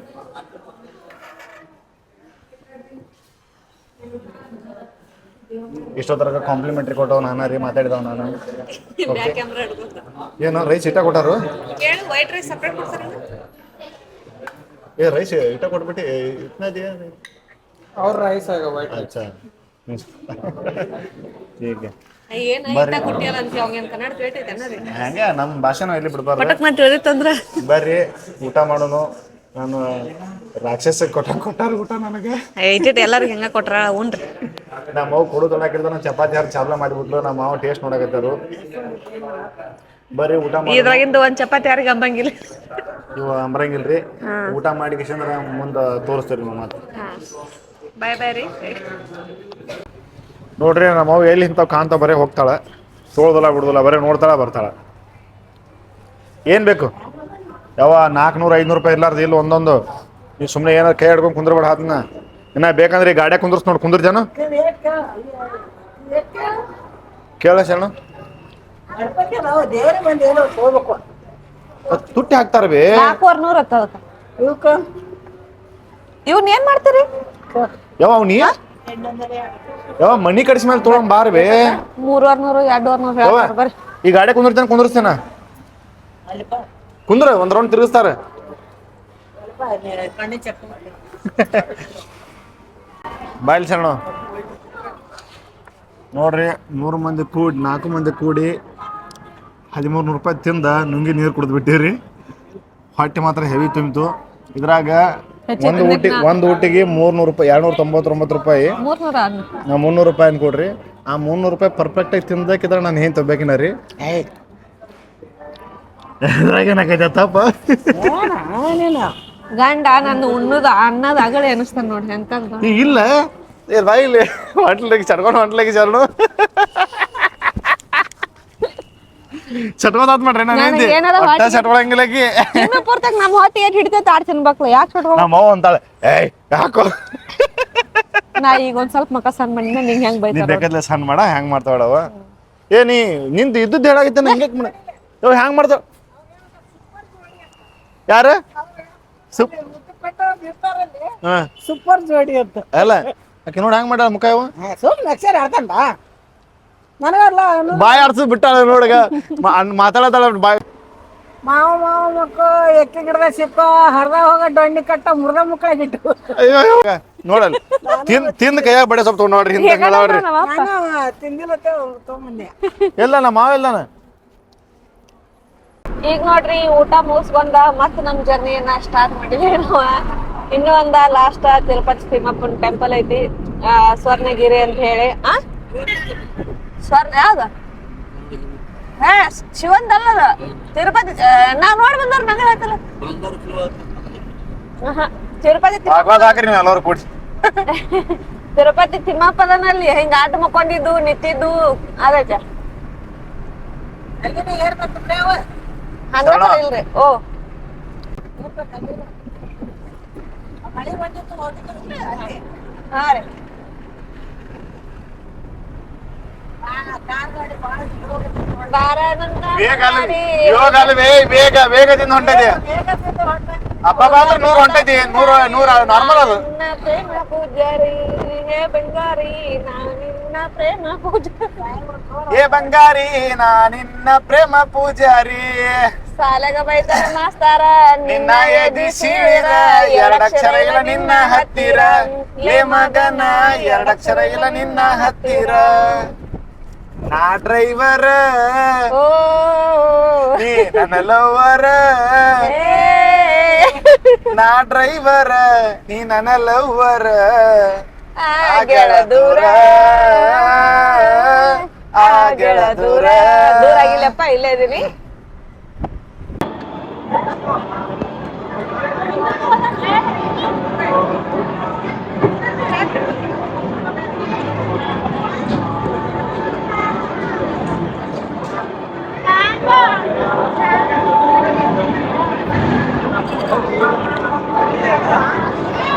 ಇಷ್ಟೊತ್ತರಗ ಕಾಂಪ್ಲಿಮೆಂಟ್ರಿ ಕೊಟ್ಟವ್ ನಾನು ರೀ ಮಾತಾಡಿದವ್ ನಾನು ಬ್ಯಾಕ್ ಕ್ಯಾಮ್ರಾ ಹಿಡ್ಕೊಂಡ ಏನು ರೈಸ್ ಇಟ್ಟ ಕೊಟ್ಟಾರು ಕೇಳು ವೈಟ್ ರೈಸ್ ಸಪ್ರೇಟ್ ಕೊಡ್ತಾರ ಏ ರೈಸ್ ಇಟ್ಟ ಕೊಟ್ಬಿಟ್ಟು ಇಟ್ನ ದಿಯಾ और राइस आएगा वाइट अच्छा ठीक है ಏನು ಐಟ ಕೊಟ್ಟಿಯಲ್ಲ ಅಂತ ಅವಂಗ ಏನು ಕನ್ನಡ ಕೇಳ್ತೈತೆ ರೀ ಹಂಗೆ ನಮ್ಮ ಭಾಷೆನೂ ಎಲ್ಲಿ ಬಿಡ್ಬಾರ್ದು ಪಟಕ್ ಮತ್ತೆ ತಿಳಿದಿತ್ತಂದ್ರ ಬರ್ರಿ ಊಟ ಮಾಡೋನು ನಾನು ರಾಕ್ಷಸ ಕೊಟ್ಟ ಕೊಟ್ಟಾರ ಊಟ ನನಗೆ. ಐಟಿಟ್ ಎಲ್ಲರಿಗೆ ಹೆಂಗ ಕೊಟ್ರ? ಉಣ್ರಿ ನಮ್ಮ ಮಾವು ಕೊಡು ತೊಳಕಿಲ್ದ ನಾನು ಚಪಾತಿ ಯಾರು ಚಾಬ್ಲ ಮಾಡಿಬಿಟ್ಲು ನಮ್ಮ ಮಾವು ಟೇಸ್ಟ್ ನೋಡಕತ್ತಾರು. ಬರೀ ಊಟ ಮಾಡಿ. ಇದ್ರಾಗಿಂದ ಒಂದ್ ಚಪಾತಿ ಯಾರಿಗೆ ಅಂಬಂಗಿಲ್ಲ ಇವ ಅಂಬರಂಗಿಲ್ರಿ. ಊಟ ಮಾಡಿ ಕಿಶಂದ್ರ ಮುಂದೆ ತೋರಿಸ್ತೀರಿ ನಮ್ಮ ಮಾತು. ಬಾಯ್ ಬಾಯ್ ರೀ. ನೋಡ್ರಿ ನಮ್ಮ ಮಾವು ಎಲ್ಲಿ ಇಂಥವು ಕಾಂತ ಬರೀ ಹೋಗ್ತಾಳೆ. ತೋಳ್ದಲ್ಲ ಬಿಡುದಿಲ್ಲ ಬರೀ ನೋಡ್ತಾಳ ಬರ್ತಾಳ. ಏನು ಬೇಕು? ಯಾವ ನಾಲ್ಕುನೂರು ಐನೂರು ರೂಪಾಯಿ ಇರ್ಲಾರ್ದು ಇಲ್ಲ ಒಂದೊಂದು. ನೀವು ಸುಮ್ಮನೆ ಏನಾರು ಕೈ ಹಿಡ್ಕೊಂಡು ಕುಂದ್ರಬೇಡ ಅದನ್ನ. ಇನ್ನ ಬೇಕಂದ್ರೆ ಈ ಗಾಡಿಯಾಗ ಕುಂದ್ರಸ್ ನೋಡಿ ಕುಂದ್ರ ಜನ. ಕೇಳ ಶರಣ. ದೇವರೇ ಬಂದು ಏನೋ ಹೋಗ್ಬೇಕು ಅದ್ ತುಟ್ಟಿ ಹಾಕ್ತಾರ ಬೇ. ನೂರ ಇವ್ನ ಏನ್ ಮಾಡ್ತೀರಿ? ಯಾವ ಅವ್ ನೀ? ಯಾವ ಮನಿ ಕಡಿಸಿ ಮೇಲೆ ತೊಗೊಂಡ್ ಬಾರ್ ಬೇ. ಮೂರುವರೆ ನೂರು ಎರಡೂವರೆ ನೂರು ಬರ್ರಿ. ಈ ಗಾಡಿ ಕುಂದಿರ್ತೇನೆ ಕುಂದ್ರಸ್ತೇನ? ಕುಂದ್ರ ಒಂದ್ ರೌಂಡ್ ತಿರುಗಿಸ್ತಾರೆ. ಬಾಯಲ್ ಶರಣ. ನೋಡ್ರಿ ಮೂರು ಮಂದಿ ಕೂಡಿ ನಾಲ್ಕು ಮಂದಿ ಕೂಡಿ ಹದಿಮೂರು ನೂರು ರೂಪಾಯಿ ತಿಂದ ನುಂಗಿ ನೀರು ಕುಡಿದು ಬಿಟ್ಟಿರಿ. ಹೊಟ್ಟೆ ಮಾತ್ರ ಹೆವಿ ತುಂಬಿತು. ಇದ್ರಾಗ ಒಂದು ಊಟಿ ಒಂದು ಊಟಿಗೆ ಮೂರ್ನೂರು ರೂಪಾಯಿ ಎರಡ್ನೂರ ತೊಂಬತ್ತೊಂಬತ್ತು ರೂಪಾಯಿ ನಾ ಮುನ್ನೂರು ರೂಪಾಯಿ ಅನ್ಕೊಡ್ರಿ. ಆ ಮುನ್ನೂರು ರೂಪಾಯಿ ಪರ್ಫೆಕ್ಟಾಗಿ ತಿಂದಕ್ಕಿದ್ರೆ ನಾನು ಏನು ತಗೋಬೇಕಿನ ರೀ? ತಪ್ಪ ಗಂಡ ನಂದು ಉಣ್ಣದ ಅನ್ನದ ಅಗಳೆ ಅನಿಸ್ತಾನ ನೋಡ್ರಿ ಎಂತ ಇಲ್ಲ. ಏ ರೈಲೇ ಇಲ್ಲಿ. ಹೊಟ್ಲಿಗೆ ಚಟ್ಕೊಂಡು ಹೊಟ್ಲಿಗೆ ಚರ್ಣು. ಚಟ್ಕೋದಾತ್ ಮಾಡ್ರಿ ನಾನು ಚಟ್ಕೊಳಂಗಿಲ್ಲಕಿ ಪೂರ್ತಾಗ ನಮ್ಮ ಹೊಟ್ಟೆ ಏಟ್ ಹಿಡಿತೈತೆ ಆಡ್ ತಿನ್ಬೇಕಲ್ಲ ಯಾಕೆ ಬಿಡ್ಬೇಕು ನಮ್ಮ ಅವ್ವ ಅಂತಾಳೆ ಏಯ್ ಯಾಕೋ? ನಾ ಈಗ ಒಂದ್ ಸ್ವಲ್ಪ ಮಕ ಸಣ್ಣ ಮಾಡಿ ನಿಂಗೆ ಹೆಂಗ್ ಬೈತ ಬೇಕಾದ್ಲೆ ಸಣ್ಣ ಮಾಡ ಹೆಂಗ್ ಮಾಡ್ತಾವಡವ ಏ ನೀ ನಿಂದು ಇದ್ದದ್ದು ಹೇಳಾಗಿತ್ತ ನಂಗೆ ಮಾಡ? ಯೋ ಹೆಂಗ್ ಮಾಡ್ತಾವ ಯಾರು? ಸೂಪರ್ ಜೋಡಿ ಅಂತ. ಅಲ್ಲ ಆಕೆ ನೋಡಿ ಹಂಗ್ ಮಾಡ್ಯಾಳ ಮುಖ ಇವ? ಸುಮ್ಮನೆ ಅಕ್ಷರ ಆಡ್ತಂಡ ನನಗಲ್ಲ ಬಾಯಿ ಆಡ್ಸು ಬಿಟ್ಟಾಳ ನೋಡಗ. ಮಾತಾಡತಾಳ ಬಾಯಿ. ಮಾವ ಮಾವ ಮಕ್ಕ ಎಕ್ಕೆ ಗಿಡದ ಸಿಪ್ಪ ಹರ್ದ ಹೋಗ ಡೊಣ್ಣಿ ಕಟ್ಟ ಮುರ್ದ ಮುಕ್ಕಾಗಿಟ್ಟು. ನೋಡಲ್ಲ ತಿನ್ ತಿಂದ ಕೈಯಾಗ ಬಡೆ ಸ್ವಲ್ಪ ತೊಗೊಂಡ್ ನೋಡ್ರಿ ಹಿಂದೆ ನೋಡ್ರಿ ತಿಂದಿಲ್ಲ ಎಲ್ಲ ನಮ್ಮ ಮಾವ ಇಲ್ಲಾನ ಈಗ ನೋಡ್ರಿ ಊಟ ಮುಗಿಸ್ಕೊಂಡ ಮತ್ ನಮ್ ಜರ್ನಿಯನ್ನ ಸ್ಟಾರ್ಟ್ ಮಾಡಿದ್ವಿ ನಾವು. ಇನ್ನು ಒಂದ ಲಾಸ್ಟ್ ತಿರುಪತಿ ತಿಮ್ಮಪ್ಪನ ಟೆಂಪಲ್ ಐತಿ. ಆ, ಸ್ವರ್ಣಗಿರಿ ಅಂತ ಹೇಳಿ. ಆ? ಸ್ವರ್ಣ ಯಾವ್ದ? ಹಾ ಶಿವಂದಲ್ಲದ ತಿರುಪತಿ ನಾ ನಾವ್ ನೋಡಿ ಬಂದವ್ರ ನಂಗೆ ಆಯ್ತಲ್ಲ? ತಿರುಪತಿ ತಿರುಪತಿ ತಿಮ್ಮಪ್ಪದನಲ್ಲಿ ಹಿಂಗ ಆಟ ಮಕ್ಕೊಂಡಿದ್ದು ನಿಂತಿದ್ದು ಅದೈತ ಹಂಗ ಇಲ್ರಿ. ಓ. ಹಾ ರೀ. ಬಾರಾನಂದ ಬೇಗ ವೇಗದಿಂದ ಹೊಂಟೈತಿ ಹಬ್ಬ ಅಂದ್ರೆ ನೂರು ಹೊಂಟೈತಿ ನೂರ ನೂರ ನಾರ್ಮಲ್ ಅದು. ಬಂಗಾರಿ ನಿನ್ನ ಪ್ರೇಮ ಪೂಜಾರಿ ಏ ಬಂಗಾರಿ ನಾ ನಿನ್ನ ಪ್ರೇಮ ಪೂಜಾರಿ. ಸಾಲಗ ಬೈತಾರ ಮಾಸ್ತಾರ ನಿನ್ನ ಎದಿ ಸೀಳಿರ ಎರಡಕ್ಷರ ಇಲ್ಲ ನಿನ್ನ ಹತ್ತಿರ. ಏ ಮಗನ ಎರಡಕ್ಷರ ಇಲ್ಲ ನಿನ್ನ ಹತ್ತಿರ. ನಾ ಡ್ರೈವರ್ ಓ ನೀ ನನ್ನ ಲವರ್. ನಾ ಡ್ರೈವರ್ ನೀ ನನ್ನ ಲವರ್. ಆಗೆಳ ದೂರ. ಆಗೆಳ ದೂರ. ದೂರ ಆಗಿಲ್ಲಪ್ಪ ಇಲ್ಲೇ ಇದೀನಿ. ಯಾ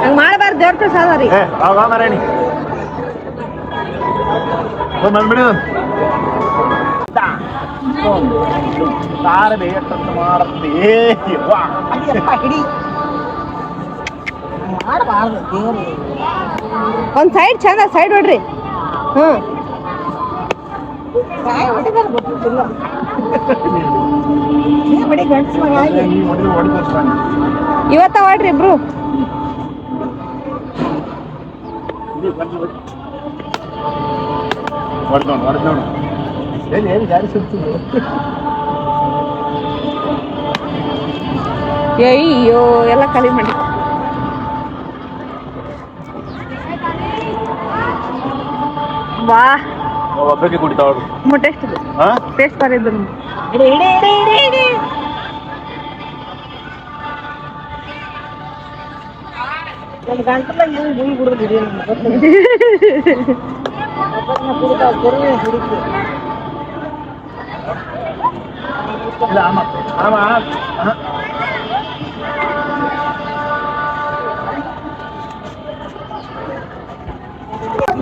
ಹಂಗ ಮಾಡಬಾರ್ದು ದೇವ್ರ ಪ್ರಸಾದ ರೀ ಏ ಆಗ ಮಾರಾಣಿ ಬಂದ್ಬಿಡಿ ತಾರ ಬೇಕಂತ ಮಾಡತ್ತಿ ಏ ವಾ ಅಯ್ಯಪ್ಪ ಹಿಡಿ ಮಾಡಬಾರ್ದು ದೇವ್ರು ಒಂದ್ ಸೈಡ್ ಚಂದ ಸೈಡ್ ಹೊಡ್ರಿ. ಹ್ಮ್. ಇವತ್ತ ಹೊಡ್ರಿ ಇಬ್ರು. ಅಯ್ಯೋ ಎಲ್ಲ ಖಾಲಿ ಮಾಡಿ. ವಾ ಒಬ್ಬಕ್ಕೆ ಕುಡಿತಾವ್ರು. ಟೇಸ್ಟ್ ಇದು ಹಾ ಟೇಸ್ಟ್ ಬರಿದ್ದು ಹಿಡಿ ಹಿಡಿ ಹಿಡಿ ಹಿಡಿ ಹಿಡಿ ನನ್ನ ಗಂಟಲ ಏನು ಗುಳಿ ಗುಡಿದು ಹಿಡಿ ನಮ್ಗೆ. ಗೊತ್ತಿಲ್ಲ ಕುಡಿದ ಗುರುವೆ ಹಿಡಿತು ಇಲ್ಲ ಆಮ ಆಮ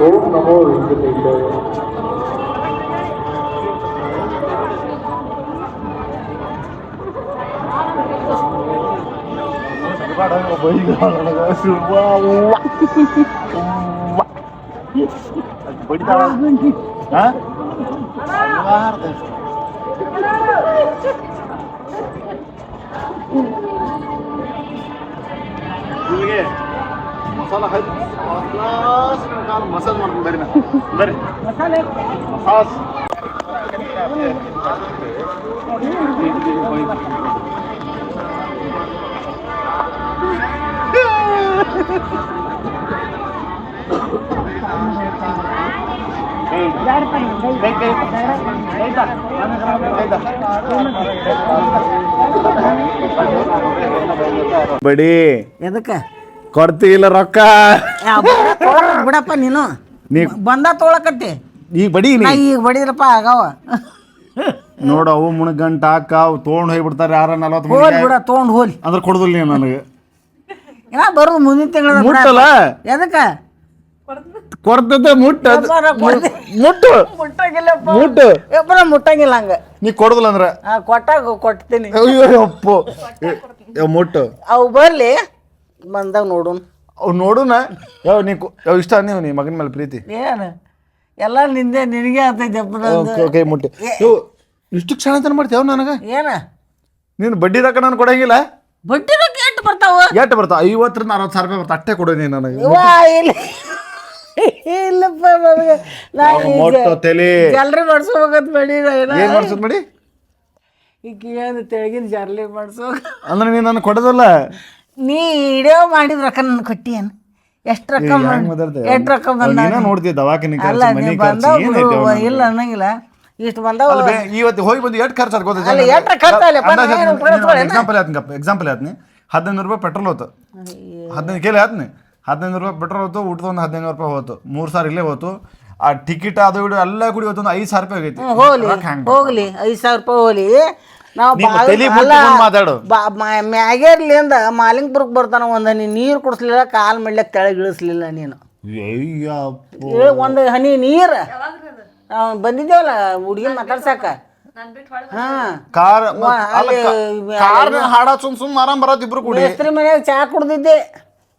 ஓம் நமோ வெங்கடேஷ் मसाला ಮಸಾಜ್ ಮಾಡ್ತೀನಿ ಬರ್ರಿ ನಾ. ಬರ್ರಿ ಮಸಾಜ್ ಬಡಿ. ಎದಕ್ಕೆ? ಕೊಡ್ತಿಲ್ಲ ರೊಕ್ಕ. ಬಿಡಪ್ಪ ನೀನು. ನೀ ಬಂದ ತೊಳಕತ್ತಿ ಈಗ ಬಡಿ ನೀ. ನಾ ಈಗ ಬಡಿದ್ರಪ್ಪ ಆಗವ. ನೋಡು ಅವು ಮುಣಗಂಟ ಹಾಕ ಅವು ತೊಗೊಂಡು ಹೋಗ್ಬಿಡ್ತಾರೆ ಯಾರ ನಲ್ವತ್ತು ಹೋಲ್ ಮಂದಿ ಬಿಡ ತೊಗೊಂಡು ಹೋಲಿ. ಅಂದ್ರೆ ಕೊಡುದಿಲ್ಲ ನೀನು ನನಗೆ. ಏನ ಬರೋದು ಮುಂದಿನ ತಿಂಗಳ ಮುಟ್ಟಲ್ಲ. ಎದಕ್ಕೆ? ಕೊಡ್ತದೆ ಮುಟ್ಟ. ಅದು. ಯಪ್ಪಾರ ಕೊಡ್ತಿ- ಮುಟ್ಟು. ಮುಟ್ಟಂಗಿಲ್ಲಪ್ಪ. ಮುಟ್ಟು. ಯಪ್ಪರ ಮುಟ್ಟಂಗಿಲ್ಲ ಹಂಗ. ನೀ ಕೊಡುದಿಲ್ಲ ಅಂದ್ರೆ? ಆ, ಕೊಟ್ಟಾಗ ಕೊಡ್ತೀನಿ ಅಯ್ಯೋ ಅಪ್ಪು ಏ, ಏ, ಮುಟ್ಟು ಅವು ಬರ್ಲಿ. ಬಂದಾಗ ನೋಡೋಣ ಅವ್ ನೋಡೋಣ ಯಾವ ನೀ ಕೊ- ಯಾವ ಇಷ್ಟ ನೀವು ನೀ ಮಗನ ಮೇಲೆ ಪ್ರೀತಿ? ಏನು? ಎಲ್ಲ ನಿಂದೆ ನಿನಗೆ ಆಗ್ತೈತಪ್ಪ ನಂದು. ಓಕೆ ಮುಟ್ಟಿ. ಇವು ಇಷ್ಟು ಕ್ಷಣ ತನ ಮಾಡ್ತೇವ ನನಗೆ? ಏನ? ನೀನು ಬಡ್ಡಿ ರೊಕ್ಕ ನಾನು ಕೊಡಂಗಿಲ್ಲ? ಬಡ್ಡಿ ರೊಕ್ಕ ಎಷ್ಟು ಬರ್ತಾವ? ಎಷ್ಟು ಬರ್ತಾವ? ಐವತ್ತರಿಂದ ಅರವತ್ತು ಸಾವಿರ ರೂಪಾಯಿ ಬರ್ತಾ ಅಷ್ಟೇ ಕೊಡು ನೀನು ನನಗೆ. ವಾ ಇಲ್ಲ. ಇಲ್ಲಪ್ಪ ನನಗೆ. ನಾನು ಮೊಟ್ಟು ತಲೆ. ಜಲ್ರಿ ಮಾಡ್ಸ್ಬೇಕಂತ ಬೇಡಿ ಏನು? ಮಾಡ್ಸೋದ್ ಮಾಡಿ? ಈಗ ಏನು ತೆಳಗಿನ ಜರ್ಲಿ ಮಾಡ್ಸೋ ಅಂದ್ರೆ ನೀನು ನನಗೆ ಕೊಡೋದಲ್ಲ? ನೀ ವಿಡಿಯೋ ಮಾಡಿದ ರೊಕ್ಕ ನನ್ ಕೊಟ್ಟಿ ಏನು ಎಷ್ಟು ರೊಕ್ಕ ಮಾತಾಡ್ದೆ? ಎಷ್ಟು ರೊಕ್ಕ ಬಂದ ನೀನ ನೋಡ್ತೀಯ ದವಾಖಾನೆ ಅಲ್ಲ ನೀ ಖರ್ಚು ಬಂದಾವ ಬಿಡು, ಇಲ್ಲ ಅನ್ನಂಗಿಲ್ಲ. ಇಷ್ಟು ಬಂದಾವ ಅಲ್ಲ ಬೇ, ಇವತ್ತು ಹೋಗಿ ಬಂದು ಎಷ್ಟು ಖರ್ಚು ಅಲ್ಲ, ಎಷ್ಟ್ ಖರ್ಚ್ ಅಲ್ಲಪ್ಪ, ನಾವೇನು ಉಪಯೋಗಿಸ್ಕೊಳ್ಳೇನ? ಎಕ್ಸಾಂಪಲ್ ಆತ್ನಿ ಎಕ್ಸಾಂಪಲ್ ಆತ್ನಿ ಹದಿನೈದು ರೂಪಾಯಿ ಪೆಟ್ರೋಲ್ ಹೋತು. ಹದಿನೈದು ಕೇಳಿ ಆತ್ನಿ ಹದಿನೈದು ರೂಪಾಯಿ ಪೆಟ್ರೋಲ್ ಹೋತು ಊಟದ ಒಂದು ಹದಿನೈದು ರೂಪಾಯಿ ಹೋತು. ಮೂರು ಸಾವಿರ ಇಲ್ಲೇ ಹೋತು. ಆ ಟಿಕೆಟ್ ಅದು ಇಡು ಎಲ್ಲ ಕೂಡಿ ಇವತ್ತು ಒಂದು ಐದು ಸಾವಿರ ರೂಪಾಯಿ ಆಗೈತಿ. ಹೋಗ್ಲಿ ಹೋಗ್ಲಿ ಐದು ಸಾವಿರ ರೂಪಾಯಿ ಹೋಗ್ಲಿ. ನಾವು ನೀನು ತಲಿ ಮುಟ್ಕೊಂಡ್ ಮಾತಾಡು. ಮ್ಯಾಗೇರ್ಲಿಂದ ಮಾಲಿಂಗ್ಪುರಕ್ಕೆ ಬರ್ತಾನ ಒಂದು ನೀ ನೀರು ಕುಡಿಸ್ಲಿಲ್ಲ ಕಾಲು ಮಾಡ್ಲಿಕ್ಕೆ ಕೆಳಗೆ ಇಳಿಸ್ಲಿಲ್ಲ ನೀನು. ಅಯ್ಯಪ್ಪ. ಇಳ್- ಒಂದು ಹನಿ ನೀರು. ಬಂದಿದ್ದೇವಲ್ಲ ಹುಡುಗಿ ಮಾತಾಡ್ಸಾಕ ಹಾ. ಕಾರ್ ವಾ, ಅಲ್ಲಿ ಕಾರ್ ಹಾಡ ಸುಮ್ ಸುಮ್ ಆರಾಮ್ ಬರತ್ ಇಬ್ರು ಕೂಡಿ. ಮೇಸ್ತ್ರಿ ಮನ್ಯಾಗ ಚಾ ಕುಡ್ದಿದ್ದೆ.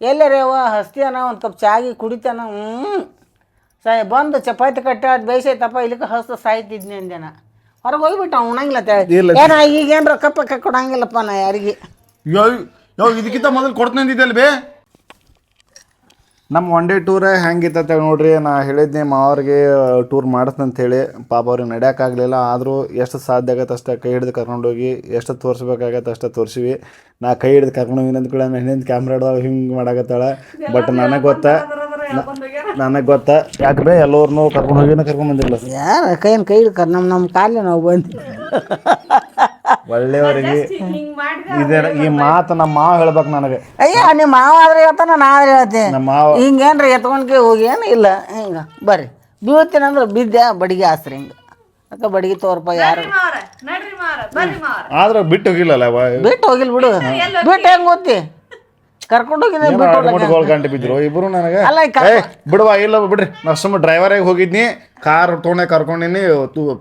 ಎಲ್ಲರೇ ಅವ ಹಸ್ತಿಯನ ಒಂದು ಕಪ್ ಚಾಗಿ ಕುಡಿತಾನ. ಹ್ಞೂ ಸಾಯ್ ಬಂದು ಚಪಾತಿ ಕಟ್ಟ ಅದು ಬೇಯಿಸೈತಪ್ಪ ಇಲ್ಲಿಗೆ ಹಸ್ತ ಸಾಯ್ತಿದ್ನಿ ಅಂದೇನ ಹೊರಗೆ ಹೋಗ್ಬಿಟ್ಟು ಉಣಂಗಿಲ್ಲ ಇಲ್ಲ. ಏನ ಈಗೇನು ರೊಕ್ಕ ಪಕ್ಕ ಕೊಡಂಗಿಲ್ಲಪ್ಪ ನಾ ಯಾರಿಗೆ? ಯೋ ಯಾವ ಇದಕ್ಕಿಂತ ಮೊದಲು ಕೊಡ್ತಂದಿದ್ದೆ ಬೇ ನಮ್ಮ ಒನ್ ಡೇ ಟೂರ್ ಹೆಂಗಿತ್ತ ನೋಡ್ರಿ ನಾ ಹೇಳಿದ್ನಿ ಮಾವ್ರಿಗೆ ಟೂರ್ ಅಂತ ಹೇಳಿ ಪಾಪ ಅವ್ರಿಗೆ ನಡೆಯೋಕ್ಕಾಗಲಿಲ್ಲ ಆದರೂ ಎಷ್ಟು ಸಾಧ್ಯ ಆಗತ್ತೆ ಅಷ್ಟೇ ಕೈ ಹಿಡಿದು ಕರ್ಕೊಂಡೋಗಿ ಎಷ್ಟು ತೋರಿಸ್ಬೇಕಾಗತ್ತೆ ಅಷ್ಟು ತೋರಿಸಿವಿ. ನಾ ಕೈ ಹಿಡಿದು ಕರ್ಕೊಂಡು ಹೋಗಿ ಅಂದ್ಕೊಳ್ಳ ಹಿಂದಿನ ಕ್ಯಾಮ್ರಾ ಹಿಡ್ದಾಗ ಹಿಂಗೆ ಮಾಡಾಕತ್ತಾಳೆ. ಬಟ್ ನನಗೆ ಗೊತ್ತ ನನಗೆ ಗೊತ್ತ. ಯಾಕೆ ಎಲ್ಲರೂ ಕರ್ಕೊಂಡು ಹೋಗಿನ ಕರ್ಕೊಂಡು ಬಂದಿಲ್ಲ. ಯಾರ ಕೈಯನ್ನು ಕೈ ನಮ್ಮ ನಮ್ಮ ಕಾಲೇ ನಾವು ಬಂದು ಒಳ್ಳೆಯವರಿಗೆ ಇದೇ ಈ ಮಾತು ನಮ್ಮ ಮಾವ ಹೇಳ್ಬೇಕು ನನಗೆ. ಅಯ್ಯ ನಿಮ್ಮ ಮಾವ ಆದ್ರೆ ಹೇಳ್ತಾನ ನಾ ಆದ್ರೆ ಹೇಳ್ತೀನಿ ನಮ್ಮ ಮಾವ ಹಿಂಗೇನ್ರಿ ಎತ್ಕೊಂಡ್ಕೆ ಹೋಗಿ ಏನು ಇಲ್ಲ ಹಿಂಗ ಬರ್ರಿ. ಬೀಳ್ತೀನಿ ಅಂದ್ರೆ ಬಿದ್ದೆ ಬಡಿಗೆ ಆಸ್ರಿ ಹಿಂಗೆ. ಅಕ್ಕ ಬಡಿಗೆ ತೋರಪ್ಪ ಯಾರು. ನಡ್ರಿ ಮಾರ ಬರ್ರಿ ಮಾರ ಆದ್ರೆ ಬಿಟ್ಟು ಹೋಗಿಲ್ಲಲ್ಲ ಬಿಟ್ಟು ಹೋಗಿಲ್ಲ ಬಿಡು. ಬಿಟ್ಟು ಹೆಂಗೆ ಗೊತ್ತಿ ಕರ್ಕೊಂಡು ಬಿಟ್ಟು ಗೋಲ್ ಗಂಟೆ ಬಿದ್ರು ಇಬ್ರು ನನಗೆ. ಅಲ್ಲ, ಈ ಕ- ಏ ಬಿಡುವ ಇಲ್ಲ ಬಿಡ್ರಿ. ನಾ ಸುಮ್ಮ ಡ್ರೈವರಾಗಿ ಹೋಗಿದ್ನಿ. ಕಾರ್ ತೊಗೊಂಡೆ ಕರ್ಕೊಂಡಿನಿ.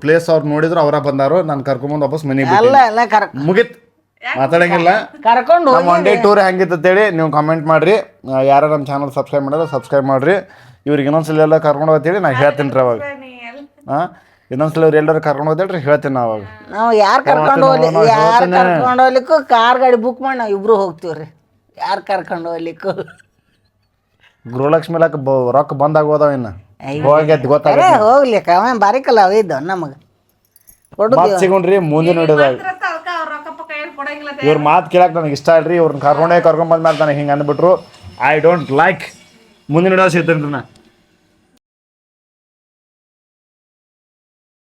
ಪ್ಲೇಸ್ ಅವ್ರು ನೋಡಿದ್ರು ಅವರ ಬಂದಾರು. ನಾನು ಕರ್ಕೊಂಬಂದು ವಾಪಸ್ ಮನೆಗೆ ಎಲ್ಲ ಎಲ್ಲ ಕರ್ ಮುಗಿತ್. ಮಾತಾಡಂಗಿಲ್ಲ. ಕರ್ಕೊಂಡು ನಮ್ಮ ಒನ್ ಡೇ ಟೂರ್ ಹೇಳಿ ನೀವು ಕಮೆಂಟ್ ಮಾಡ್ರಿ. ಯಾರು ನಮ್ಮ ಚಾನಲ್ ಸಬ್ಸ್ಕ್ರೈಬ್ ಮಾಡಿದ್ರೆ ಸಬ್ಸ್ಕ್ರೈಬ್ ಮಾಡ್ರಿ. ಇವ್ರಿಗೆ ಇನ್ನೊಂದ್ಸಲ ಎಲ್ಲ ಕರ್ಕೊಂಡು ಹೋಗ್ತೀವಿ ನಾ ಹೇಳ್ತೀನಿ ರೀ ಅವಾಗ. ಹಾಂ ಇನ್ನೊಂದ್ಸಲ ಇವ್ರು ಎಲ್ಲರೂ ಕರ್ಕೊಂಡು ಹೋದ್ರಿ ಹೇಳ್ತೀನಿ ನಾ ಅವಾಗ. ನಾವು ಯಾರು ಕರ್ಕೊಂಡು ಹೋಗ್ಲಿ ಯಾರು. ಕರ್ಕೊಂಡು ಹೋಗ್ಲಿಕ್ಕೂ ಕಾರ್ ಗಾಡಿ ಬುಕ್ ಮಾಡಿ ನಾವು ಇಬ್ರು ಹೋಗ್ತೀವಿ ರೀ ಯಾರು ಕರ್ಕೊಂಡು ಹೋಗ್ಲಿಕ್ಕು? ಗೃಹಲಕ್ಷ್ಮಿ ಲಕ್ಕ ಬ ರೊಕ್ಕ ಬಂದಾಗೋದಾವ ಇನ್ನು. ಇನ್ನ ಅದು ಅರೇ ಗೊತ್ತಾಗ ಹೋಗ್ಲಿ ಅವ ಬಾರಿಕಲ್ಲ ಅವ ಇದ್ದ ನಮಗೆ. ಮಾತು ಸಿಗೊಂಡ್ರಿ ಮುಂದಿನ ನೋಡಿದಾಗ ಇವ್ರ ಮಾತು ಕೇಳಕ್ಕೆ ನನಗೆ ಇಷ್ಟ ಇಲ್ರಿ ಇವ್ರನ್ನ ಕರ್ಕೊಂಡೇ ಕರ್ಕೊಂಡ್ ಬಂದ್ಮೇಲೆ ನನಗೆ ಹಿಂಗೆ ಅಂದ್ಬಿಟ್ರು. ಐ ಡೋಂಟ್ ಲೈಕ್ ಮುಂದಿನ ಹಿಡಿದ ಸಿಗ್ತೇನೆ ನಾ.